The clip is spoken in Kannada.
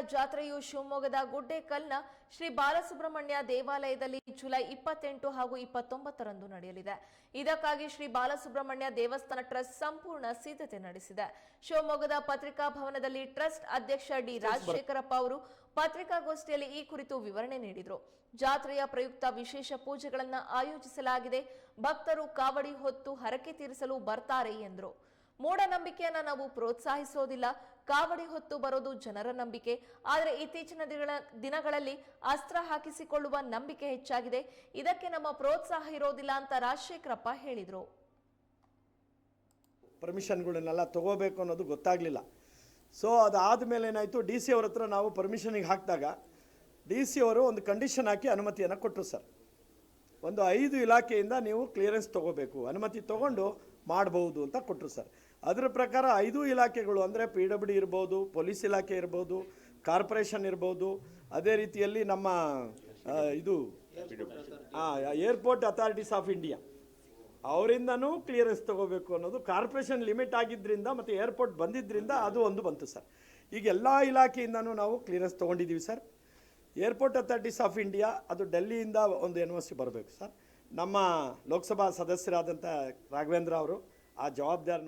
ಜಾತ್ರೆಯು ಶಿವಮೊಗ್ಗದ ಗುಡ್ಡೇಕಲ್ನ ಶ್ರೀ ಬಾಲಸುಬ್ರಹ್ಮಣ್ಯ ದೇವಾಲಯದಲ್ಲಿ ಜುಲೈ ಇಪ್ಪತ್ತೆಂಟು ಹಾಗೂ ಇಪ್ಪತ್ತೊಂಬತ್ತರಂದು ನಡೆಯಲಿದೆ. ಇದಕ್ಕಾಗಿ ಶ್ರೀ ಬಾಲಸುಬ್ರಹ್ಮಣ್ಯ ದೇವಸ್ಥಾನ ಟ್ರಸ್ಟ್ ಸಂಪೂರ್ಣ ಸಿದ್ಧತೆ ನಡೆಸಿದೆ. ಶಿವಮೊಗ್ಗದ ಪತ್ರಿಕಾ ಭವನದಲ್ಲಿ ಟ್ರಸ್ಟ್ ಅಧ್ಯಕ್ಷ ಡಿ ರಾಜಶೇಖರಪ್ಪ ಅವರು ಪತ್ರಿಕಾಗೋಷ್ಠಿಯಲ್ಲಿ ಈ ಕುರಿತು ವಿವರಣೆ ನೀಡಿದರು. ಜಾತ್ರೆಯ ಪ್ರಯುಕ್ತ ವಿಶೇಷ ಪೂಜೆಗಳನ್ನು ಆಯೋಜಿಸಲಾಗಿದೆ. ಭಕ್ತರು ಕಾವಡಿ ಹೊತ್ತು ಹರಕೆ ತೀರಿಸಲು ಬರ್ತಾರೆ ಎಂದರು. ಮೂಢನಂಬಿಕೆಯನ್ನ ನಾವು ಪ್ರೋತ್ಸಾಹಿಸೋದಿಲ್ಲ. ಕಾವಡಿ ಹೊತ್ತು ಬರೋದು ಜನರ ನಂಬಿಕೆ. ಆದರೆ ಇತ್ತೀಚಿನ ದಿನಗಳ ದಿನಗಳಲ್ಲಿ ಅಸ್ತ್ರ ಹಾಕಿಸಿಕೊಳ್ಳುವ ನಂಬಿಕೆ ಹೆಚ್ಚಾಗಿದೆ. ಇದಕ್ಕೆ ನಮ್ಮ ಪ್ರೋತ್ಸಾಹ ಇರೋದಿಲ್ಲ ಅಂತ ರಾಜಶೇಖರಪ್ಪ ಹೇಳಿದರು. ಪರ್ಮಿಷನ್ಗಳನ್ನೆಲ್ಲ ತಗೋಬೇಕು ಅನ್ನೋದು ಗೊತ್ತಾಗಲಿಲ್ಲ. ಸೊ ಅದಾದ ಮೇಲೆ ಏನಾಯಿತು, ಡಿ ಸಿ ಅವ್ರ ಹತ್ರ ನಾವು ಪರ್ಮಿಷನಿಗೆ ಹಾಕಿದಾಗ, ಡಿ ಸಿ ಅವರು ಒಂದು ಕಂಡೀಷನ್ ಹಾಕಿ ಅನುಮತಿಯನ್ನು ಕೊಟ್ಟರು ಸರ್. ಒಂದು ಐದು ಇಲಾಖೆಯಿಂದ ನೀವು ಕ್ಲಿಯರೆನ್ಸ್ ತೊಗೋಬೇಕು. ಅನುಮತಿ ತೊಗೊಂಡು ಮಾಡಬಹುದು ಅಂತ ಕೊಟ್ಟರು ಸರ್. ಅದರ ಪ್ರಕಾರ ಐದು ಇಲಾಖೆಗಳು ಅಂದರೆ ಪಿ ಡಬ್ಲ್ಯೂ ಡಿ ಇರ್ಬೋದು, ಪೊಲೀಸ್ ಇಲಾಖೆ ಇರ್ಬೋದು, ಕಾರ್ಪೊರೇಷನ್ ಇರ್ಬೋದು, ಅದೇ ರೀತಿಯಲ್ಲಿ ನಮ್ಮ ಇದು ಏರ್ಪೋರ್ಟ್ ಅಥಾರಿಟೀಸ್ ಆಫ್ ಇಂಡಿಯಾ ಅವರಿಂದನೂ ಕ್ಲಿಯರೆನ್ಸ್ ತಗೋಬೇಕು ಅನ್ನೋದು ಕಾರ್ಪೊರೇಷನ್ ಲಿಮಿಟ್ ಆಗಿದ್ದರಿಂದ ಮತ್ತು ಏರ್ಪೋರ್ಟ್ ಬಂದಿದ್ದರಿಂದ ಅದು ಒಂದು ಬಂತು ಸರ್. ಈಗ ಎಲ್ಲ ಇಲಾಖೆಯಿಂದನೂ ನಾವು ಕ್ಲಿಯರೆನ್ಸ್ ತೊಗೊಂಡಿದ್ದೀವಿ sir. Airport authorities of India ಅದು ಡೆಲ್ಲಿಯಿಂದ ಒಂದು ಎನ್ ಸಿ ಬರಬೇಕು ಸರ್ ನಮ್ಮ ಲೋಕಸಭಾ ಸದಸ್ಯರಾದಂಥ ರಾಘವೇಂದ್ರ ಅವರು ಆ ಜವಾಬ್ದಾರಿ